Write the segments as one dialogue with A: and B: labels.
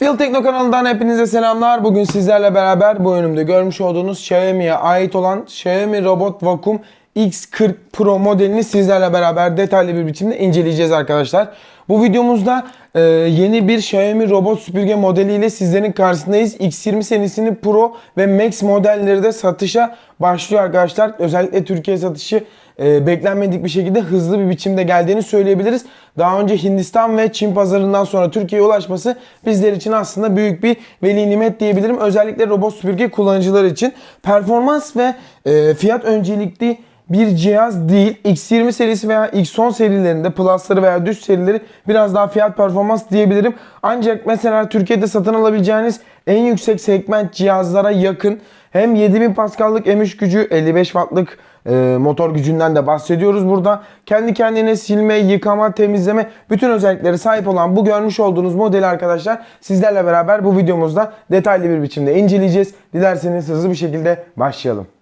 A: Fil Tekno kanalından hepinize selamlar. Bugün sizlerle beraber bu önümde görmüş olduğunuz Xiaomi'ye ait olan Xiaomi Robot Vacuum X40 Pro modelini sizlerle beraber detaylı bir biçimde inceleyeceğiz arkadaşlar. Bu videomuzda e, yeni bir Xiaomi robot süpürge modeliyle sizlerin karşısındayız. X20 serisinin Pro ve Max modelleri de satışa başlıyor arkadaşlar. Özellikle Türkiye satışı e, beklenmedik bir şekilde hızlı bir biçimde geldiğini söyleyebiliriz. Daha önce Hindistan ve Çin pazarından sonra Türkiye'ye ulaşması bizler için aslında büyük bir veli nimet diyebilirim. Özellikle robot süpürge kullanıcıları için performans ve e, fiyat öncelikli bir cihaz değil. X20 serisi veya X10 serilerinde Plus'ları veya düz serileri biraz daha fiyat performans diyebilirim. Ancak mesela Türkiye'de satın alabileceğiniz en yüksek segment cihazlara yakın hem 7000 Pascal'lık M3 gücü 55 Watt'lık e, motor gücünden de bahsediyoruz burada. Kendi kendine silme, yıkama, temizleme bütün özellikleri sahip olan bu görmüş olduğunuz modeli arkadaşlar sizlerle beraber bu videomuzda detaylı bir biçimde inceleyeceğiz. Dilerseniz hızlı bir şekilde başlayalım.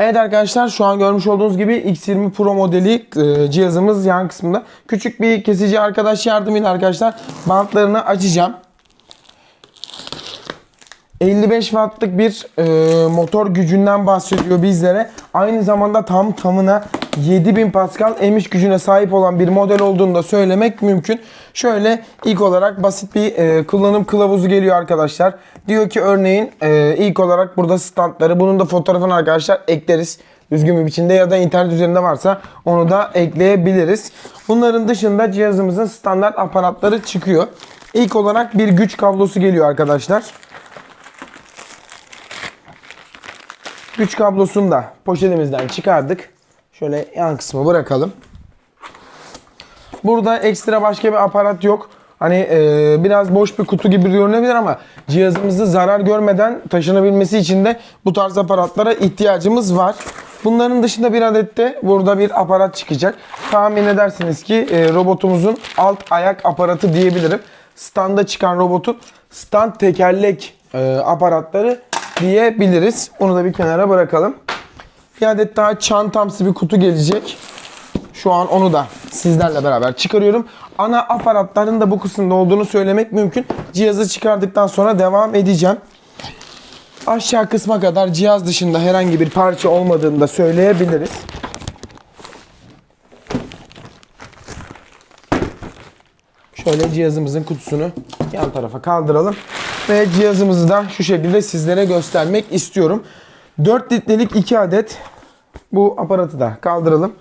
A: Evet arkadaşlar şu an görmüş olduğunuz gibi X20 Pro modeli e, cihazımız yan kısmında. Küçük bir kesici arkadaş yardımıyla arkadaşlar bantlarını açacağım. 55 wattlık bir e, motor gücünden bahsediyor bizlere. Aynı zamanda tam tamına 7000 Pascal emiş gücüne sahip olan bir model olduğunu da söylemek mümkün. Şöyle ilk olarak basit bir e, kullanım kılavuzu geliyor arkadaşlar. Diyor ki örneğin e, ilk olarak burada standları bunun da fotoğrafını arkadaşlar ekleriz. Düzgün bir biçimde ya da internet üzerinde varsa onu da ekleyebiliriz. Bunların dışında cihazımızın standart aparatları çıkıyor. İlk olarak bir güç kablosu geliyor arkadaşlar. Güç kablosunu da poşetimizden çıkardık. Şöyle yan kısmı bırakalım. Burada ekstra başka bir aparat yok. Hani e, biraz boş bir kutu gibi görünebilir ama cihazımızı zarar görmeden taşınabilmesi için de bu tarz aparatlara ihtiyacımız var. Bunların dışında bir adet de burada bir aparat çıkacak. Tahmin edersiniz ki e, robotumuzun alt ayak aparatı diyebilirim. Standa çıkan robotun stand tekerlek e, aparatları diyebiliriz. Onu da bir kenara bırakalım. Bir adet daha çantamsı bir kutu gelecek. Şu an onu da sizlerle beraber çıkarıyorum. Ana aparatların da bu kısımda olduğunu söylemek mümkün. Cihazı çıkardıktan sonra devam edeceğim. Aşağı kısma kadar cihaz dışında herhangi bir parça olmadığını da söyleyebiliriz. Şöyle cihazımızın kutusunu yan tarafa kaldıralım. Ve cihazımızı da şu şekilde sizlere göstermek istiyorum. 4 litrelik 2 adet bu aparatı da kaldıralım.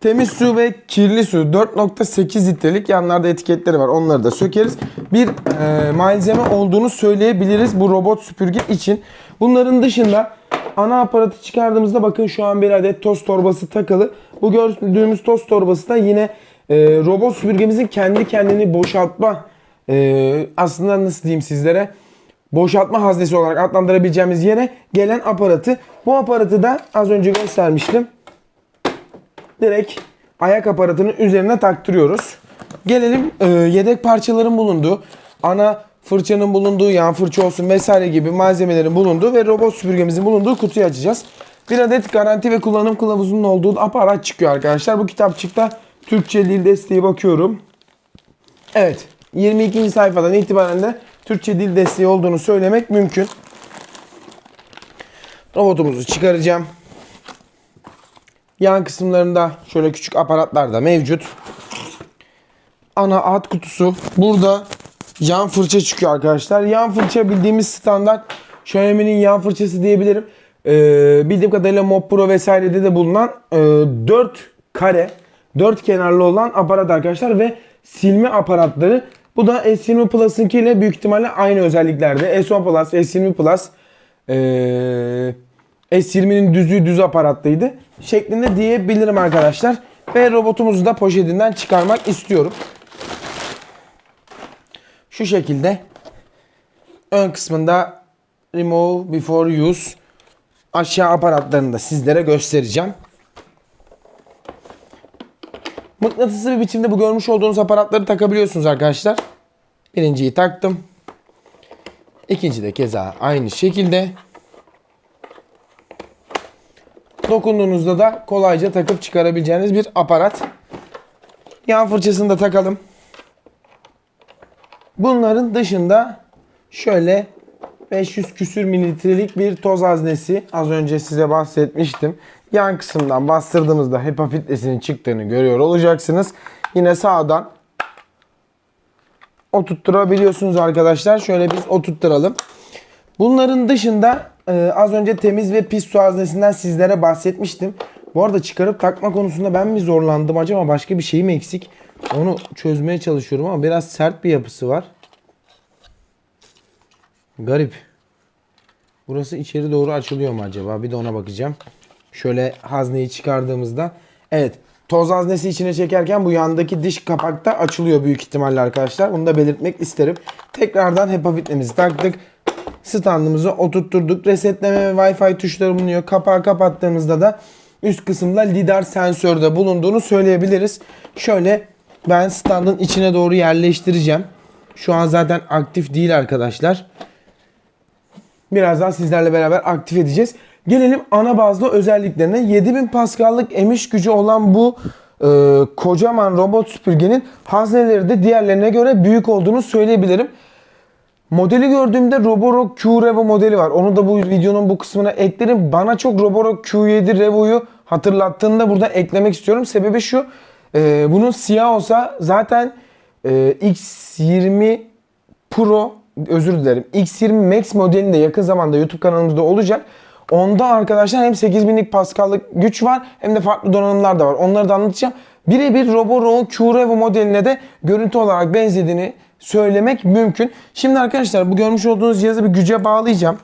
A: Temiz su ve kirli su 4.8 litrelik yanlarda etiketleri var. Onları da sökeriz. Bir e, malzeme olduğunu söyleyebiliriz bu robot süpürge için. Bunların dışında ana aparatı çıkardığımızda bakın şu an bir adet toz torbası takılı. Bu gördüğümüz toz torbası da yine e, robot süpürgemizin kendi kendini boşaltma e, aslında nasıl diyeyim sizlere boşaltma haznesi olarak adlandırabileceğimiz yere gelen aparatı. Bu aparatı da az önce göstermiştim. Direkt ayak aparatının üzerine taktırıyoruz. Gelelim e, yedek parçaların bulunduğu, ana fırçanın bulunduğu, yan fırça olsun vesaire gibi malzemelerin bulunduğu ve robot süpürgemizin bulunduğu kutuyu açacağız. Bir adet garanti ve kullanım kılavuzunun olduğu aparat çıkıyor arkadaşlar. Bu kitapçıkta Türkçe dil desteği bakıyorum. Evet. 22. sayfadan itibaren de Türkçe dil desteği olduğunu söylemek mümkün. Robotumuzu çıkaracağım. Yan kısımlarında şöyle küçük aparatlar da mevcut. Ana alt kutusu. Burada yan fırça çıkıyor arkadaşlar. Yan fırça bildiğimiz standart Xiaomi'nin yan fırçası diyebilirim. Ee, bildiğim kadarıyla Mob Pro vesairede de bulunan e, 4 kare, 4 kenarlı olan aparat arkadaşlar ve silme aparatları. Bu da S20 Plus'ınki ile büyük ihtimalle aynı özelliklerde. S10 Plus, S20 Plus ee, S20'nin düzlüğü düz aparatlıydı. Şeklinde diyebilirim arkadaşlar. Ve robotumuzu da poşetinden çıkarmak istiyorum. Şu şekilde ön kısmında remove before use aşağı aparatlarını da sizlere göstereceğim. Mıknatıslı bir biçimde bu görmüş olduğunuz aparatları takabiliyorsunuz arkadaşlar. Birinciyi taktım. İkinci de keza aynı şekilde. Dokunduğunuzda da kolayca takıp çıkarabileceğiniz bir aparat. Yan fırçasını da takalım. Bunların dışında şöyle 500 küsür mililitrelik bir toz haznesi. Az önce size bahsetmiştim. Yan kısımdan bastırdığımızda HEPA filtresinin çıktığını görüyor olacaksınız. Yine sağdan oturtturabiliyorsunuz arkadaşlar. Şöyle biz oturtturalım. Bunların dışında e, az önce temiz ve pis su haznesinden sizlere bahsetmiştim. Bu arada çıkarıp takma konusunda ben mi zorlandım acaba başka bir şey mi eksik? Onu çözmeye çalışıyorum ama biraz sert bir yapısı var. Garip. Burası içeri doğru açılıyor mu acaba? Bir de ona bakacağım. Şöyle hazneyi çıkardığımızda. Evet. Toz haznesi içine çekerken bu yandaki diş kapakta açılıyor büyük ihtimalle arkadaşlar. Bunu da belirtmek isterim. Tekrardan HEPA filtremizi taktık. Standımızı oturtturduk. Resetleme ve Wi-Fi tuşları bulunuyor. Kapağı kapattığımızda da üst kısımda lidar sensörde bulunduğunu söyleyebiliriz. Şöyle ben standın içine doğru yerleştireceğim. Şu an zaten aktif değil arkadaşlar. Birazdan sizlerle beraber aktif edeceğiz. Gelelim ana bazlı özelliklerine. 7000 Pascal'lık emiş gücü olan bu e, kocaman robot süpürgenin hazneleri de diğerlerine göre büyük olduğunu söyleyebilirim. Modeli gördüğümde Roborock Q Revo modeli var. Onu da bu videonun bu kısmına eklerim. Bana çok Roborock Q7 Revo'yu hatırlattığında burada eklemek istiyorum. Sebebi şu. e, bunun siyah olsa zaten e, X20 Pro özür dilerim. X20 Max modelinde de yakın zamanda YouTube kanalımızda olacak. Onda arkadaşlar hem 8000'lik Pascal'lık güç var hem de farklı donanımlar da var. Onları da anlatacağım. Birebir Roborock'un Q-Revo modeline de görüntü olarak benzediğini söylemek mümkün. Şimdi arkadaşlar bu görmüş olduğunuz cihazı bir güce bağlayacağım.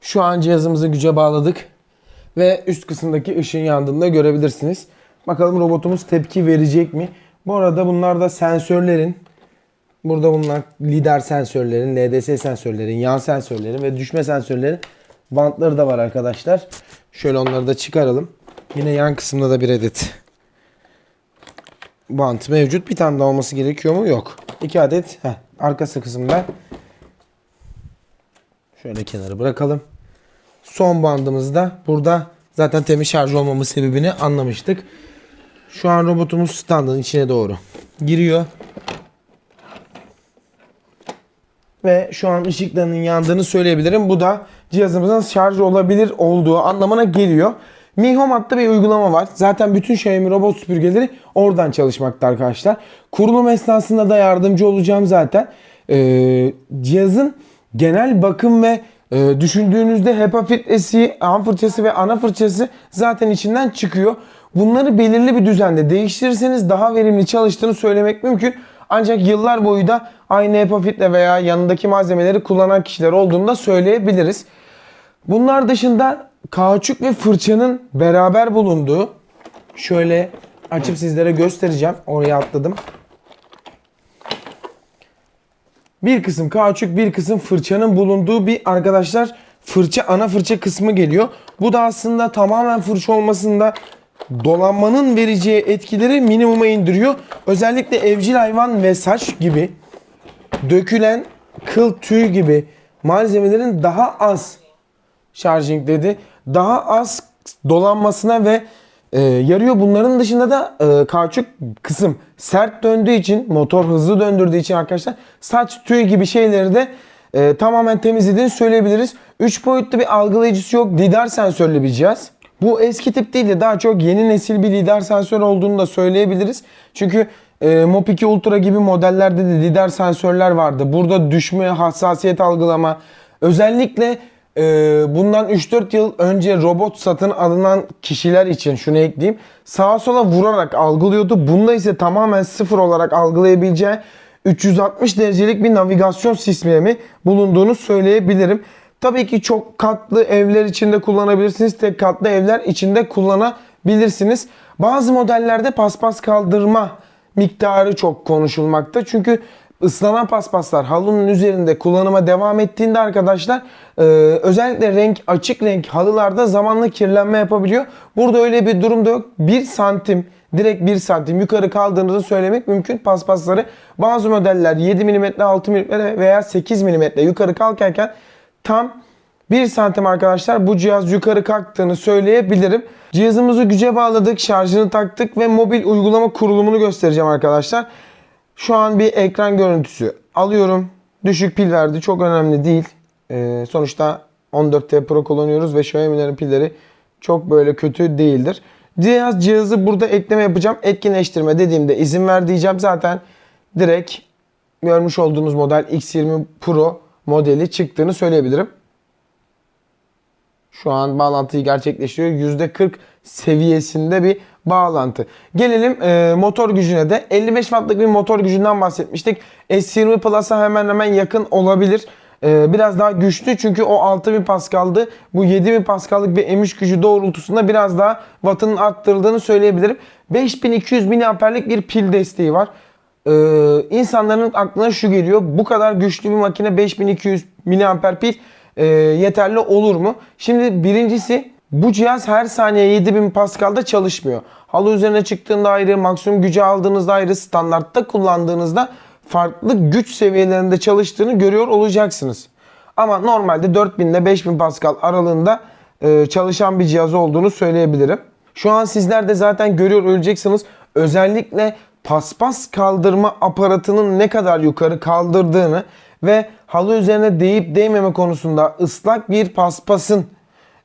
A: Şu an cihazımızı güce bağladık. Ve üst kısımdaki ışığın yandığını da görebilirsiniz. Bakalım robotumuz tepki verecek mi? Bu arada bunlar da sensörlerin Burada bulunan lider sensörlerin, LDS sensörlerin, yan sensörlerin ve düşme sensörlerin bantları da var arkadaşlar. Şöyle onları da çıkaralım. Yine yan kısımda da bir adet bant mevcut. Bir tane daha olması gerekiyor mu? Yok. İki adet heh, arkası kısımda. Şöyle kenara bırakalım. Son bandımızda burada zaten temiz şarj olmamız sebebini anlamıştık. Şu an robotumuz standın içine doğru giriyor. Ve şu an ışıklarının yandığını söyleyebilirim. Bu da cihazımızın şarj olabilir olduğu anlamına geliyor. Mi Home adlı bir uygulama var. Zaten bütün Xiaomi robot süpürgeleri oradan çalışmakta arkadaşlar. Kurulum esnasında da yardımcı olacağım zaten. Ee, cihazın genel bakım ve e, düşündüğünüzde HEPA filtresi, an fırçası ve ana fırçası zaten içinden çıkıyor. Bunları belirli bir düzende değiştirirseniz daha verimli çalıştığını söylemek mümkün. Ancak yıllar boyu da aynı HEPA filtre veya yanındaki malzemeleri kullanan kişiler olduğunu da söyleyebiliriz. Bunlar dışında kauçuk ve fırçanın beraber bulunduğu şöyle açıp sizlere göstereceğim. Oraya atladım. Bir kısım kauçuk bir kısım fırçanın bulunduğu bir arkadaşlar fırça ana fırça kısmı geliyor. Bu da aslında tamamen fırça olmasında dolanmanın vereceği etkileri minimuma indiriyor. Özellikle evcil hayvan ve saç gibi dökülen kıl tüy gibi malzemelerin daha az charging dedi. Daha az dolanmasına ve e, yarıyor. Bunların dışında da e, kauçuk kısım sert döndüğü için, motor hızlı döndürdüğü için arkadaşlar saç tüy gibi şeyleri de e, tamamen temizlediğini söyleyebiliriz. 3 boyutlu bir algılayıcısı yok. Lidar sensörlü bir cihaz. Bu eski tip değil de daha çok yeni nesil bir lidar sensör olduğunu da söyleyebiliriz. Çünkü e, Mop 2 Ultra gibi modellerde de lidar sensörler vardı. Burada düşme, hassasiyet algılama, özellikle e, bundan 3-4 yıl önce robot satın alınan kişiler için şunu ekleyeyim. Sağa sola vurarak algılıyordu. Bunda ise tamamen sıfır olarak algılayabileceği 360 derecelik bir navigasyon sistemi bulunduğunu söyleyebilirim. Tabii ki çok katlı evler içinde kullanabilirsiniz. Tek katlı evler içinde kullanabilirsiniz. Bazı modellerde paspas kaldırma miktarı çok konuşulmakta. Çünkü ıslanan paspaslar halının üzerinde kullanıma devam ettiğinde arkadaşlar e, özellikle renk açık renk halılarda zamanla kirlenme yapabiliyor. Burada öyle bir durum da yok. 1 santim direkt 1 santim yukarı kaldığınızı söylemek mümkün paspasları. Bazı modeller 7 mm, 6 mm veya 8 mm yukarı kalkarken tam 1 santim arkadaşlar bu cihaz yukarı kalktığını söyleyebilirim. Cihazımızı güce bağladık, şarjını taktık ve mobil uygulama kurulumunu göstereceğim arkadaşlar. Şu an bir ekran görüntüsü alıyorum. Düşük pil verdi. Çok önemli değil. Ee, sonuçta 14T Pro kullanıyoruz ve Xiaomi'lerin pilleri çok böyle kötü değildir. Cihaz cihazı burada ekleme yapacağım. Etkinleştirme dediğimde izin ver diyeceğim. Zaten direkt görmüş olduğunuz model X20 Pro modeli çıktığını söyleyebilirim. Şu an bağlantıyı gerçekleştiriyor. %40 seviyesinde bir bağlantı. Gelelim e, motor gücüne de. 55 wattlık bir motor gücünden bahsetmiştik. S20 Plus'a hemen hemen yakın olabilir. E, biraz daha güçlü çünkü o 6000 Pascal'dı. Bu 7000 Pascal'lık bir emiş gücü doğrultusunda biraz daha wattının arttırıldığını söyleyebilirim. 5200 mAh'lik bir pil desteği var. Ee, insanların aklına şu geliyor. Bu kadar güçlü bir makine 5200 mAh pil e, yeterli olur mu? Şimdi birincisi bu cihaz her saniye 7000 Pascal'da çalışmıyor. Halı üzerine çıktığında ayrı, maksimum gücü aldığınızda ayrı, standartta kullandığınızda farklı güç seviyelerinde çalıştığını görüyor olacaksınız. Ama normalde 4000 ile 5000 Pascal aralığında e, çalışan bir cihaz olduğunu söyleyebilirim. Şu an sizler de zaten görüyor olacaksınız. Özellikle paspas kaldırma aparatının ne kadar yukarı kaldırdığını ve halı üzerine değip değmeme konusunda ıslak bir paspasın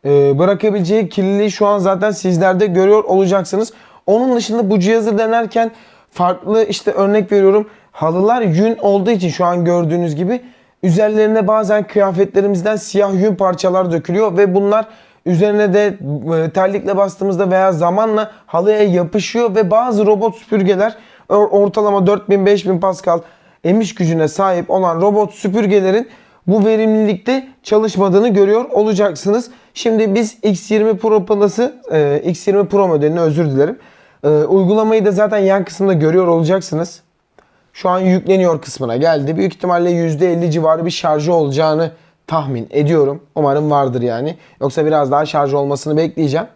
A: e, bırakabileceği kirliliği şu an zaten sizler de görüyor olacaksınız. Onun dışında bu cihazı denerken farklı işte örnek veriyorum halılar yün olduğu için şu an gördüğünüz gibi üzerlerine bazen kıyafetlerimizden siyah yün parçalar dökülüyor ve bunlar üzerine de e, terlikle bastığımızda veya zamanla halıya yapışıyor ve bazı robot süpürgeler or- ortalama 4000-5000 Pascal emiş gücüne sahip olan robot süpürgelerin bu verimlilikte çalışmadığını görüyor olacaksınız. Şimdi biz X20 Pro Plus'ı, e, X20 Pro modelini özür dilerim. E, uygulamayı da zaten yan kısımda görüyor olacaksınız. Şu an yükleniyor kısmına geldi. Büyük ihtimalle %50 civarı bir şarjı olacağını tahmin ediyorum. Umarım vardır yani. Yoksa biraz daha şarj olmasını bekleyeceğim.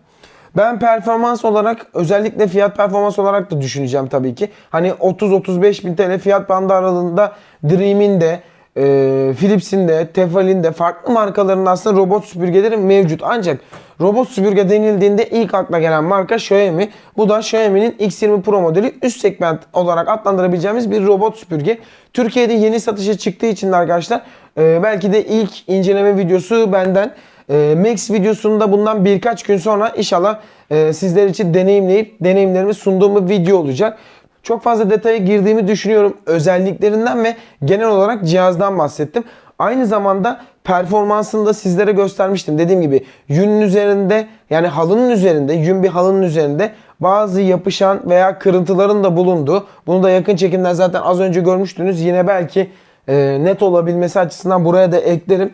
A: Ben performans olarak özellikle fiyat performans olarak da düşüneceğim tabii ki. Hani 30-35 bin TL fiyat bandı aralığında Dream'in de e, Philips'in de Tefal'in de farklı markaların aslında robot süpürgeleri mevcut. Ancak robot süpürge denildiğinde ilk akla gelen marka Xiaomi. Bu da Xiaomi'nin X20 Pro modeli üst segment olarak adlandırabileceğimiz bir robot süpürge. Türkiye'de yeni satışa çıktığı için de arkadaşlar e, belki de ilk inceleme videosu benden. E, Max videosunda bundan birkaç gün sonra inşallah e, sizler için deneyimleyip deneyimlerimi sunduğum bir video olacak. Çok fazla detaya girdiğimi düşünüyorum. Özelliklerinden ve genel olarak cihazdan bahsettim. Aynı zamanda performansını da sizlere göstermiştim. Dediğim gibi yünün üzerinde yani halının üzerinde, yün bir halının üzerinde bazı yapışan veya kırıntıların da bulunduğu. Bunu da yakın çekimden zaten az önce görmüştünüz. Yine belki e, net olabilmesi açısından buraya da eklerim.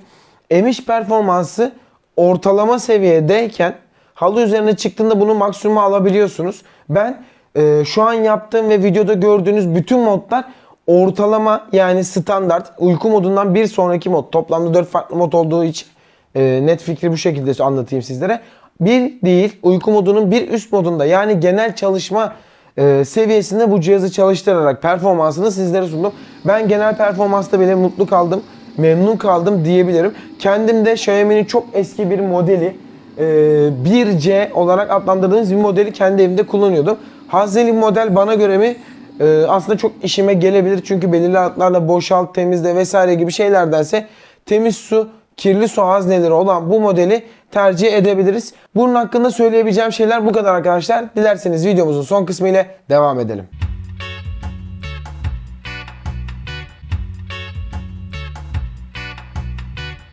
A: Emiş performansı ortalama seviyedeyken halı üzerine çıktığında bunu maksimuma alabiliyorsunuz. Ben e, şu an yaptığım ve videoda gördüğünüz bütün modlar ortalama yani standart uyku modundan bir sonraki mod. Toplamda 4 farklı mod olduğu için e, net fikri bu şekilde anlatayım sizlere. Bir değil uyku modunun bir üst modunda yani genel çalışma e, seviyesinde bu cihazı çalıştırarak performansını sizlere sundum. Ben genel performansta bile mutlu kaldım, memnun kaldım diyebilirim. Kendim de Xiaomi'nin çok eski bir modeli e, 1C olarak adlandırdığımız bir modeli kendi evimde kullanıyordum. Hazneli model bana göre mi e, aslında çok işime gelebilir. Çünkü belirli hatlarla boşalt, temizle vesaire gibi şeylerdense temiz su, kirli su hazneleri olan bu modeli tercih edebiliriz. Bunun hakkında söyleyebileceğim şeyler bu kadar arkadaşlar. Dilerseniz videomuzun son kısmı ile devam edelim.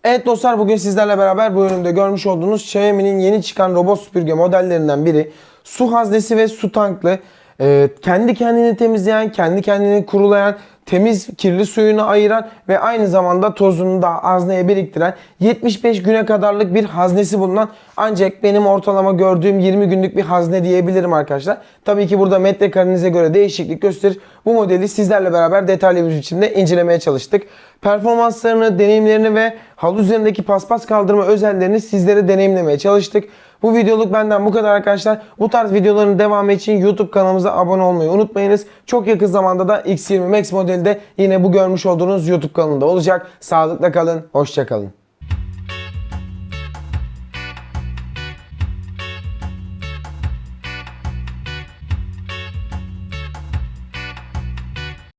A: Evet dostlar bugün sizlerle beraber bu bölümde görmüş olduğunuz Xiaomi'nin yeni çıkan robot süpürge modellerinden biri. Su haznesi ve su tanklı. Ee, kendi kendini temizleyen, kendi kendini kurulayan, temiz kirli suyunu ayıran ve aynı zamanda tozunu da hazneye biriktiren 75 güne kadarlık bir haznesi bulunan ancak benim ortalama gördüğüm 20 günlük bir hazne diyebilirim arkadaşlar. Tabii ki burada metrekarenize göre değişiklik gösterir. Bu modeli sizlerle beraber detaylı bir biçimde incelemeye çalıştık. Performanslarını, deneyimlerini ve halı üzerindeki paspas kaldırma özelliklerini sizlere deneyimlemeye çalıştık. Bu videoluk benden bu kadar arkadaşlar. Bu tarz videoların devamı için YouTube kanalımıza abone olmayı unutmayınız. Çok yakın zamanda da X20 Max modeli de yine bu görmüş olduğunuz YouTube kanalında olacak. Sağlıkla kalın, hoşça kalın.